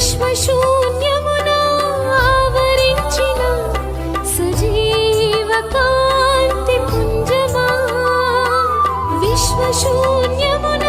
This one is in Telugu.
విశ్వశూన్యమున ఆవరించిన సజీవ కాంతి పుంజమా? విశ్వశూన్యమున